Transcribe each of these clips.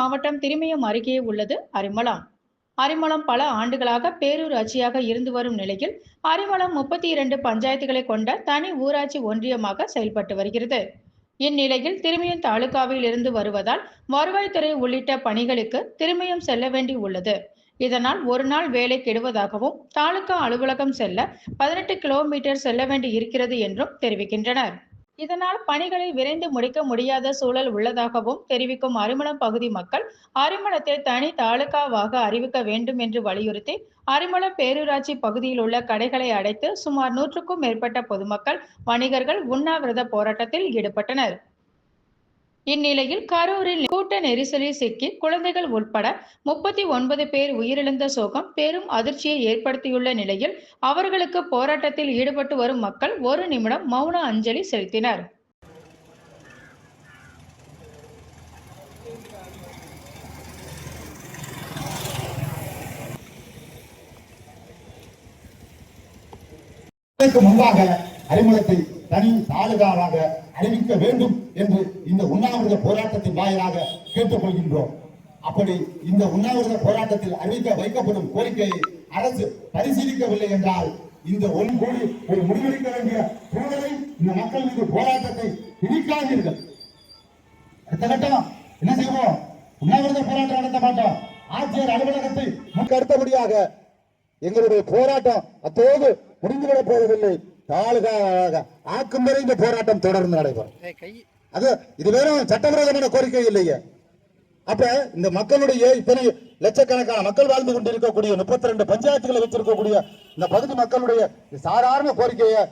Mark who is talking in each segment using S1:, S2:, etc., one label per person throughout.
S1: மாவட்டம் திருமயம் அருகே உள்ளது அரிமளம். அரிமளம் பல ஆண்டுகளாக பேரூராட்சியாக இருந்து வரும் நிலையில் அரிமளம் முப்பத்தி இரண்டு பஞ்சாயத்துகளை கொண்ட தனி ஊராட்சி ஒன்றியமாக செயல்பட்டு வருகிறது. இந்நிலையில் திருமயம் தாலுகாவில் இருந்து வருவதால் வருவாய்த்துறை உள்ளிட்ட பணிகளுக்கு திருமயம் செல்ல வேண்டி உள்ளது. இதனால் ஒரு நாள் வேலை கெடுவதாகவும் தாலுகா அலுவலகம் செல்ல பதினெட்டு கிலோமீட்டர் செல்ல வேண்டி இருக்கிறது என்றும் தெரிவிக்கின்றனர். இதனால் பணிகளை விரைந்து முடிக்க முடியாத சூழல் உள்ளதாகவும் தெரிவிக்கும் அரிமளம் பகுதி மக்கள் அரிமளத்தை தனி தாலுகாவாக அறிவிக்க வேண்டும் என்று வலியுறுத்தி அரிமளம் பேரூராட்சி பகுதியில் உள்ள கடைகளை அடைத்து சுமார் நூற்றுக்கும் மேற்பட்ட பொதுமக்கள் வணிகர்கள் உண்ணாவிரத போராட்டத்தில் ஈடுபட்டனர். இந்நிலையில் கரூரில் கூட்ட நெரிசலில் சிக்கி குழந்தைகள் உட்பட முப்பத்தி ஒன்பது பேர் உயிரிழந்த சோகம் பெரும் அதிர்ச்சியை ஏற்படுத்தியுள்ள நிலையில் அவர்களுக்கு போராட்டத்தில் ஈடுபட்டு வரும் மக்கள் ஒரு நிமிடம் மௌன அஞ்சலி செலுத்தினர்.
S2: முன்பாக அறிமுகத்தை தனி தாலுகாவாக அறிவிக்க வேண்டும் என்று இந்த உண்ணாவிரத போராட்டத்தின் வாயிலாக கேட்டுக்கொள்கின்றோம். அப்படி இந்த உண்ணாவிரத போராட்டத்தில் அறிவிக்க வைக்கப்படும் கோரிக்கையை அரசு பரிசீலிக்கவில்லை என்றால் இந்த ஒன் கோடி ஒரு முடிவெடுக்க வேண்டிய சூழலை இந்த மக்கள் மீது போராட்டத்தை திணிக்காதீர்கள். அடுத்த கட்டம் என்ன செய்வோம்? உண்ணாவிரத போராட்டம் நடத்த மாட்டோம். ஆட்சியர் அலுவலகத்தை நமக்கு அடுத்தபடியாக எங்களுடைய போராட்டம் அத்தோடு முடிந்துவிடப் போவதில்லை. தாலுகாவாக ஆக்கும் வரை இந்த போராட்டம் தொடர்ந்து நடைபெறும். அது இது வெறும் சட்டவிரோதமான கோரிக்கை இல்லையே. அப்ப இந்த மக்களுடைய இத்தனை லட்சக்கணக்கான மக்கள் வாழ்ந்து கொண்டிருக்கக்கூடிய முப்பத்தி ரெண்டு பஞ்சாயத்துகளை வச்சிருக்கக்கூடிய இந்த பகுதி மக்களுடைய சாதாரண கோரிக்கையை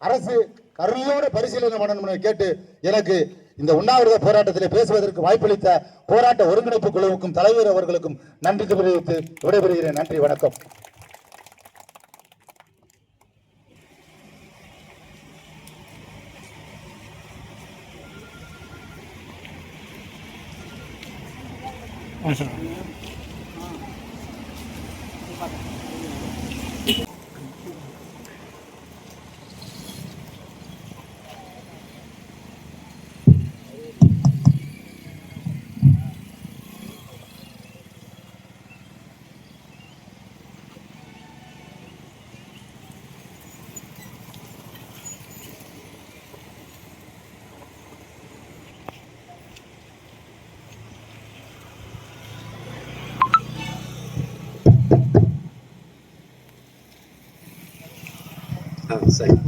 S2: அரசு கருணையோட பரிசீலனை பண்ணணும்னு கேட்டு எனக்கு இந்த உண்ணாவிரத போராட்டத்தில் பேசுவதற்கு வாய்ப்பளித்த போராட்ட ஒருங்கிணைப்பு குழுவுக்கும் தலைவர் அவர்களுக்கும் நன்றி தெரிவித்து விடைபெறுகிறேன். நன்றி வணக்கம்.
S3: 안녕하세요. same